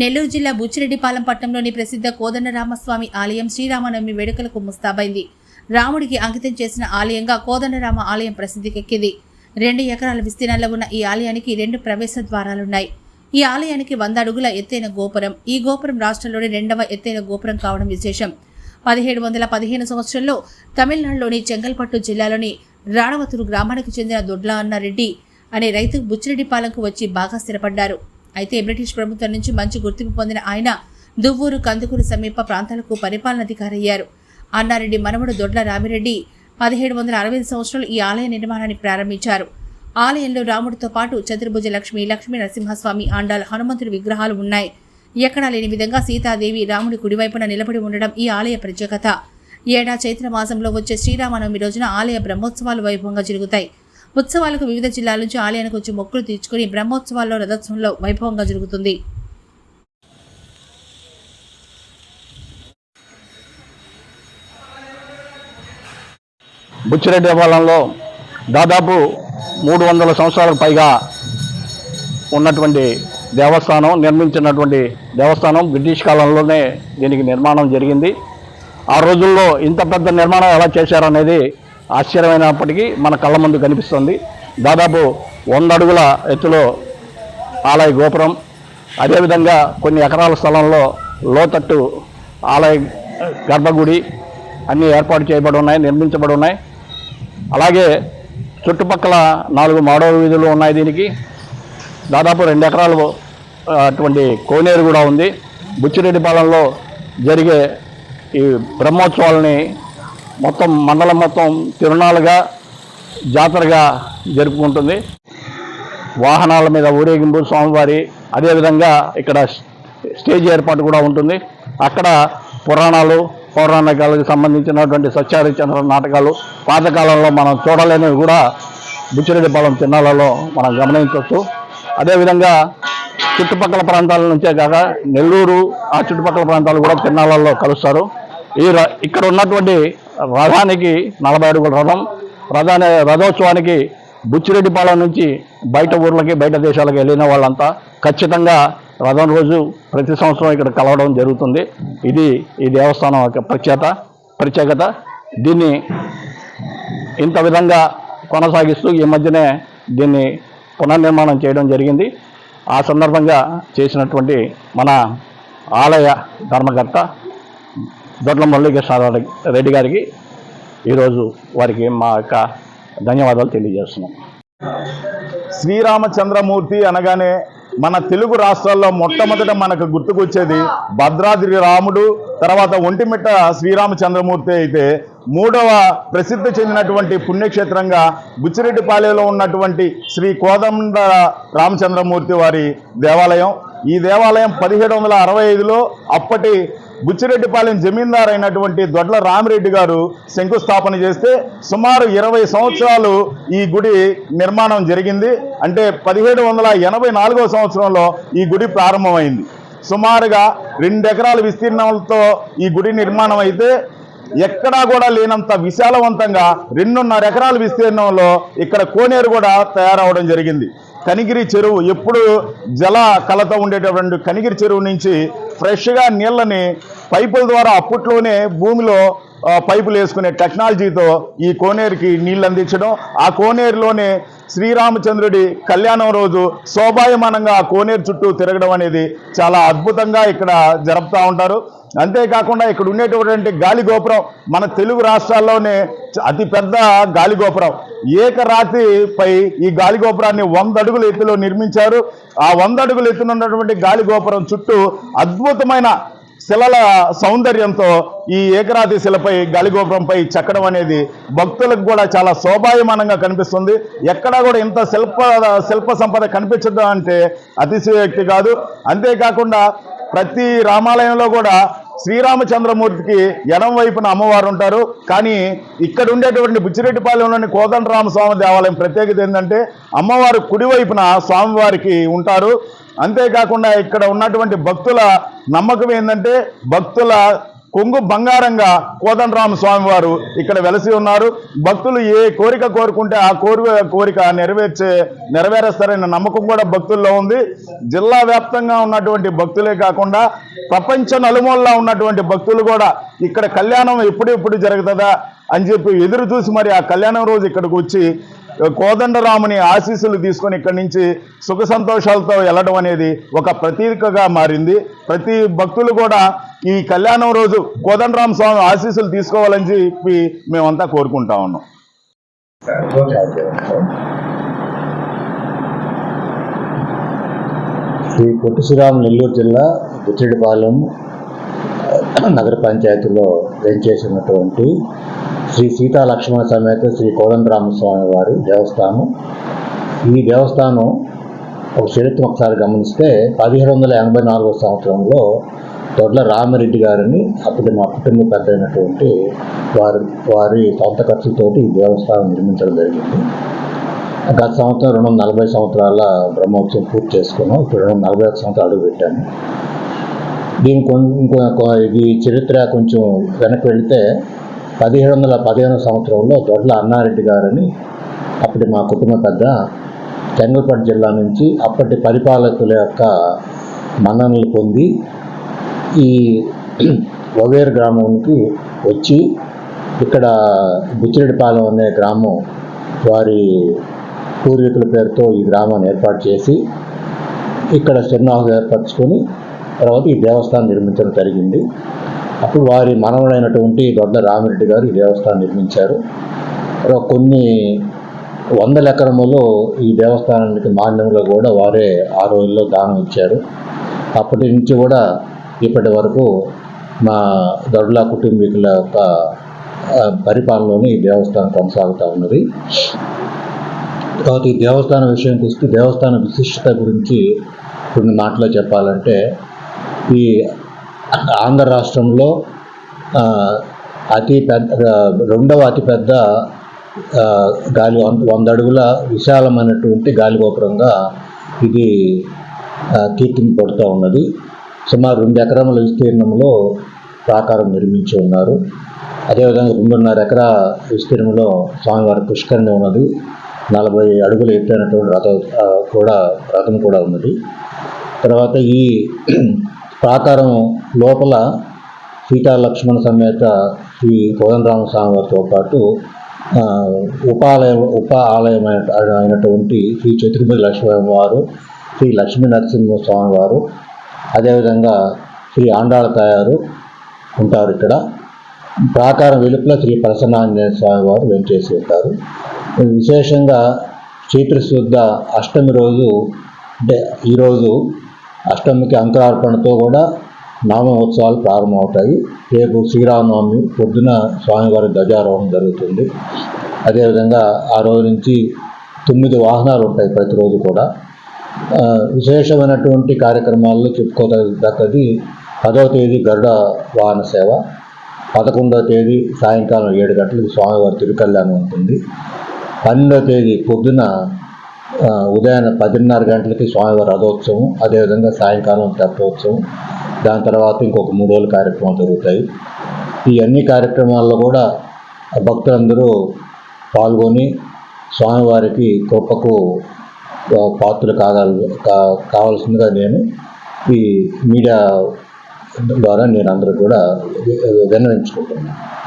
నెల్లూరు జిల్లా బుచ్చిరెడ్డిపాలెం పట్టణంలోని ప్రసిద్ధ కోదండరామస్వామి ఆలయం శ్రీరామనవమి వేడుకలకు ముస్తాబైంది. రాముడికి అంకితం చేసిన ఆలయంగా కోదండరామ ఆలయం ప్రసిద్ధికెక్కింది. రెండు ఎకరాల విస్తీర్ణంలో ఉన్న ఈ ఆలయానికి రెండు ప్రవేశ ద్వారాలున్నాయి. ఈ ఆలయానికి వంద అడుగుల ఎత్తైన గోపురం. ఈ గోపురం రాష్ట్రంలోని రెండవ ఎత్తైన గోపురం కావడం విశేషం. పదిహేడు వందల పదిహేను సంవత్సరంలో తమిళనాడులోని చెంగల్పట్టు జిల్లాలోని రాణవతురు గ్రామానికి చెందిన దొడ్లా అన్న రెడ్డి అనే రైతు బుచ్చిరెడ్డిపాలెంకు వచ్చి బాగా స్థిరపడ్డారు. అయితే బ్రిటిష్ ప్రభుత్వం నుంచి మంచి గుర్తింపు పొందిన ఆయన దువ్వూరు కందుకూరు సమీప ప్రాంతాలకు పరిపాలనాధికారయ్యారు అన్నారెడ్డి మనవడు దొడ్ల రామిరెడ్డి పదిహేడు వందల అరవై ఐదు సంవత్సరాలు ఈ ఆలయ నిర్మాణాన్ని ప్రారంభించారు. ఆలయంలో రాముడితో పాటు చతుర్భుజ లక్ష్మి లక్ష్మీ నరసింహస్వామి ఆండాల హనుమంతుడి విగ్రహాలు ఉన్నాయి. ఎక్కడా లేని విధంగా సీతాదేవి రాముడి కుడివైపున నిలబడి ఉండడం ఈ ఆలయ ప్రత్యేకత ఏడా చైత్ర మాసంలో వచ్చే శ్రీరామనవమి రోజున ఆలయ బ్రహ్మోత్సవాలు వైభవంగా జరుగుతాయి. ఉత్సవాలకు వివిధ జిల్లాల నుంచి ఆలయానికి వచ్చి మొక్కులు తీర్చుకుని బ్రహ్మోత్సవాల్లో రథోత్సవంలో వైభవంగా జరుగుతుంది. బుచ్చిరెడ్డి దేవాలయంలో దాదాపు మూడు వందల సంవత్సరాలకు పైగా ఉన్నటువంటి దేవస్థానం నిర్మించినటువంటి దేవస్థానం బ్రిటిష్ కాలంలోనే దీనికి నిర్మాణం జరిగింది. ఆ రోజుల్లో ఇంత పెద్ద నిర్మాణం ఎలా చేశారనేది ఆశ్చర్యమైనప్పటికీ మన కళ్ళ ముందు కనిపిస్తుంది. దాదాపు వంద అడుగుల ఎత్తులో ఆలయ గోపురం. అదేవిధంగా కొన్ని ఎకరాల స్థలంలో లోతట్టు ఆలయ గర్భగుడి అన్నీ ఏర్పాటు చేయబడి ఉన్నాయి నిర్మించబడి ఉన్నాయి. అలాగే చుట్టుపక్కల నాలుగు మాడవ వీధులు ఉన్నాయి దీనికి. దాదాపు రెండు ఎకరాలు అటువంటి కోనేరు కూడా ఉంది. బుచ్చిరెడ్డిపాలెంలో జరిగే ఈ బ్రహ్మోత్సవాలని మొత్తం మండలం మొత్తం తిరుణాలుగా జాతరగా జరుపుకుంటుంది. వాహనాల మీద ఊరేగింపు స్వామివారి అదేవిధంగా ఇక్కడ స్టేజ్ ఏర్పాటు కూడా ఉంటుంది. అక్కడ పురాణాలు పౌరాణికాలకు సంబంధించినటువంటి సత్యారిచంద్ర నాటకాలు పాతకాలంలో మనం చూడలేనివి కూడా బుచ్చిరెడ్డిపాలెం తిన్నాలలో మనం గమనించవచ్చు. అదేవిధంగా చుట్టుపక్కల ప్రాంతాల నుంచే కాక నెల్లూరు ఆ చుట్టుపక్కల ప్రాంతాలు కూడా తిన్నాలలో కలుస్తారు. ఈ ర- ఇక్కడ ఉన్నటువంటి రథానికి నలభై అడుగుల రథం రథాన్ని రథోత్సవానికి బుచ్చిరెడ్డిపాలెం నుంచి బయట ఊర్లకి బయట దేశాలకు వెళ్ళిన వాళ్ళంతా ఖచ్చితంగా రథం రోజు ప్రతి సంవత్సరం ఇక్కడ కలవడం జరుగుతుంది. ఇది ఈ దేవస్థానం యొక్క ప్రత్యేకత ప్రత్యేకత. దీన్ని ఇంత విధంగా కొనసాగిస్తూ ఈ మధ్యనే దీన్ని పునర్నిర్మాణం చేయడం జరిగింది. ఆ సందర్భంగా చేసినటువంటి మన ఆలయ ధర్మకర్త దొడ్ల మురళీకృష్ణ రెడ్డి గారికి ఈరోజు వారికి మా యొక్క ధన్యవాదాలు తెలియజేస్తున్నాం. శ్రీరామచంద్రమూర్తి అనగానే మన తెలుగు రాష్ట్రాల్లో మొట్టమొదట మనకు గుర్తుకొచ్చేది భద్రాద్రి రాముడు తర్వాత ఒంటిమిట్ట శ్రీరామచంద్రమూర్తి అయితే మూడవ ప్రసిద్ధి చెందినటువంటి పుణ్యక్షేత్రంగా బుచ్చిరెడ్డిపాలెలో ఉన్నటువంటి శ్రీ కోదండ రామచంద్రమూర్తి వారి దేవాలయం. ఈ దేవాలయం పదిహేడు వందల అరవై ఐదులో అప్పటి బుచ్చిరెడ్డిపాలెం జమీందార్ అయినటువంటి దొడ్ల రామిరెడ్డి గారు శంకుస్థాపన చేస్తే సుమారు ఇరవై సంవత్సరాలు ఈ గుడి నిర్మాణం జరిగింది. అంటే పదిహేడు వందల ఎనభై నాలుగో సంవత్సరంలో ఈ గుడి ప్రారంభమైంది. సుమారుగా రెండు ఎకరాల విస్తీర్ణంతో ఈ గుడి నిర్మాణం అయితే ఎక్కడా కూడా లేనంత విశాలవంతంగా రెండున్నర ఎకరాల విస్తీర్ణంలో ఇక్కడ కోనేరు కూడా తయారవడం జరిగింది. కనిగిరి చెరువు ఎప్పుడు జల కలత ఉండేటటువంటి కనిగిరి చెరువు నుంచి ఫ్రెష్గా నీళ్ళని పైపుల ద్వారా అప్పట్లోనే భూమిలో పైపులు వేసుకునే టెక్నాలజీతో ఈ కోనేరుకి నీళ్ళు అందించడం. ఆ కోనేరులోనే శ్రీరామచంద్రుడి కళ్యాణం రోజు శోభాయమానంగా ఆ కోనేరు చుట్టూ తిరగడం అనేది చాలా అద్భుతంగా ఇక్కడ జరుపుతూ ఉంటారు. అంతేకాకుండా ఇక్కడ ఉండేటటువంటి గాలి గోపురం మన తెలుగు రాష్ట్రాల్లోనే అతిపెద్ద అతి పెద్ద గాలి గోపురం. ఏకరాతిపై ఈ గాలి గోపురాన్ని వంద అడుగుల ఎత్తులో నిర్మించారు. ఆ వంద అడుగుల ఎత్తునున్నటువంటి గాలి గోపురం చుట్టూ అద్భుతమైన శిలల సౌందర్యంతో ఈ ఏకరాతి శిలపై గాలిగోపురంపై చెక్కడం అనేది భక్తులకు కూడా చాలా శోభాయమానంగా కనిపిస్తుంది. ఎక్కడా కూడా ఇంత శిల్ప శిల్ప సంపద కనిపించడం అంటే అతిశయోక్తి కాదు. అంతేకాకుండా ప్రతి రామాలయంలో కూడా శ్రీరామచంద్రమూర్తికి ఎడం వైపున అమ్మవారు ఉంటారు. కానీ ఇక్కడ ఉండేటువంటి బుచ్చిరెడ్డిపాలెంలోని కోదండరామస్వామి దేవాలయం ప్రత్యేకత ఏంటంటే అమ్మవారు కుడివైపున స్వామివారికి ఉంటారు. అంతేకాకుండా ఇక్కడ ఉన్నటువంటి భక్తుల నమ్మకం ఏంటంటే భక్తుల కొంగు బంగారంగా కోదండరామ స్వామి వారు ఇక్కడ వెలసి ఉన్నారు. భక్తులు ఏ కోరిక కోరుకుంటే ఆ కోరిక కోరిక నెరవేర్చే నెరవేరుస్తారనే నమ్మకం కూడా భక్తుల్లో ఉంది. జిల్లా వ్యాప్తంగా ఉన్నటువంటి భక్తులే కాకుండా ప్రపంచ నలుమూలలా ఉన్నటువంటి భక్తులు కూడా ఇక్కడ కళ్యాణం ఎప్పుడెప్పుడు జరుగుతుందా అని చెప్పి ఎదురు చూసి మరి ఆ కళ్యాణం రోజు ఇక్కడికి వచ్చి కోదండరాముని ఆశీస్సులు తీసుకొని ఇక్కడి నుంచి సుఖ సంతోషాలతో వెళ్ళడం అనేది ఒక ప్రతీకగా మారింది. ప్రతి భక్తులు కూడా ఈ కళ్యాణం రోజు కోదండరామ స్వామి ఆశీస్సులు తీసుకోవాలని చెప్పి మేమంతా కోరుకుంటా ఉన్నాం. శ్రీ పొట్టి శ్రీరామ్ నెల్లూరు జిల్లా బుచ్చిడిపాలెం నగర పంచాయతీలో వేంచేసినటువంటి శ్రీ సీతా లక్ష్మణ సమేత శ్రీ కోదండరామస్వామి వారి దేవస్థానం. ఈ దేవస్థానం ఒక చరిత్ర ఒకసారి గమనిస్తే పదిహేడు వందల ఎనభై నాలుగో సంవత్సరంలో దొడ్ల రామిరెడ్డి గారిని అప్పటి మా కుటుంబ పెద్ద అయినటువంటి వారి వారి సొంత ఖర్చుతోటి ఈ దేవస్థానం నిర్మించడం జరిగింది. గత సంవత్సరం రెండు వందల నలభై సంవత్సరాల బ్రహ్మోత్సవం పూర్తి చేసుకున్నాం. ఇప్పుడు రెండు వందల నలభై ఒక సంవత్సరాలు అడుగు పెట్టాను దీని కొం- ఇది చరిత్ర కొంచెం వెనక్కి వెళితే పదిహేడు వందల పదిహేను సంవత్సరంలో దొడ్ల అన్నారెడ్డి గారని అప్పటి మా కుటుంబ పెద్ద చెంగల్పట్టు జిల్లా నుంచి అప్పటి పరిపాలకుల యొక్క మన్ననలు పొంది ఈ వగేరు గ్రామానికి వచ్చి ఇక్కడ బుచ్చిరెడ్డిపాలెం అనే గ్రామం వారి పూర్వీకుల పేరుతో ఈ గ్రామాన్ని ఏర్పాటు చేసి ఇక్కడ చిరునాహులు ఏర్పరచుకొని తర్వాత ఈ దేవస్థానం నిర్మించడం జరిగింది. అప్పుడు వారి మనవడైనటువంటి దొడ్డ రామిరెడ్డి గారు ఈ దేవస్థానం నిర్మించారు. కొన్ని వందల ఎకరములో ఈ దేవస్థానానికి మాన్యంలో కూడా వారే ఆ రోజుల్లో దానం ఇచ్చారు. అప్పటి నుంచి కూడా ఇప్పటి వరకు మా దొడ్ల కుటుంబీకుల యొక్క పరిపాలనలోనే ఈ దేవస్థానం కొనసాగుతూ ఉన్నది. తర్వాత ఈ దేవస్థానం విషయానికి వస్తే దేవస్థాన విశిష్టత గురించి కొన్ని మాటలు చెప్పాలంటే ఈ ఆంధ్ర రాష్ట్రంలో అతి పెద్ద రెండవ అతిపెద్ద గాలి వంద అడుగుల విశాలమైనటువంటి గాలిగోపురంగా ఇది కీర్తిని పడుతూ ఉన్నది. సుమారు రెండు ఎకరముల విస్తీర్ణంలో ప్రాకారం నిర్మించి ఉన్నారు. అదేవిధంగా రెండున్నర ఎకరా విస్తీర్ణంలో స్వామివారి పుష్కరిణి ఉన్నది. నలభై అడుగులు ఎత్తైనటువంటి రథ కూడా రథం కూడా ఉన్నది. తర్వాత ఈ ప్రాకారం లోపల సీతా లక్ష్మణ సమేత శ్రీ కోదండరామ స్వామి వారితో పాటు ఉపాలయం ఉప ఆలయం అయిన- అయినటువంటి శ్రీ చతుర్మతి లక్ష్మణ వారు శ్రీ లక్ష్మీ నరసింహ స్వామి వారు అదేవిధంగా శ్రీ ఆండాళ తయారు ఉంటారు ఇక్కడ. ప్రాకారం వెలుపల శ్రీ ప్రసన్నాంజనేయ స్వామి వారు వెంచేసి ఉంటారు. విశేషంగా చైత్ర శుద్ధ అష్టమి రోజు అంటే ఈరోజు అష్టమికి అంకురార్పణతో కూడా నామోత్సవాలు ప్రారంభమవుతాయి. రేపు శ్రీరామనవమి పొద్దున స్వామివారి ధ్వజారోహణం జరుగుతుంది. అదేవిధంగా ఆ రోజు నుంచి తొమ్మిది వాహనాలు ఉంటాయి ప్రతిరోజు కూడా. విశేషమైనటువంటి కార్యక్రమాల్లో చెప్పుకోదగ్గది పదవ తేదీ గరుడ వాహన సేవ పదకొండవ తేదీ సాయంకాలం ఏడు గంటలకు స్వామివారి తిరుకల్యాణం ఉంటుంది. పన్నెండవ తేదీ పొద్దున ఉదయాన్నే పదిన్నర గంటలకి స్వామివారి రథోత్సవం అదేవిధంగా సాయంకాలం తెప్పోత్సవం దాని తర్వాత ఇంకొక మూడు రోజుల కార్యక్రమాలు జరుగుతాయి. ఈ అన్ని కార్యక్రమాల్లో కూడా భక్తులందరూ పాల్గొని స్వామివారికి కృపకు పాత్రలు కాగాలి కా- కావాల్సిందిగా నేను ఈ మీడియా ద్వారా నేను అందరూ కూడా విన్నవించుకుంటున్నాను.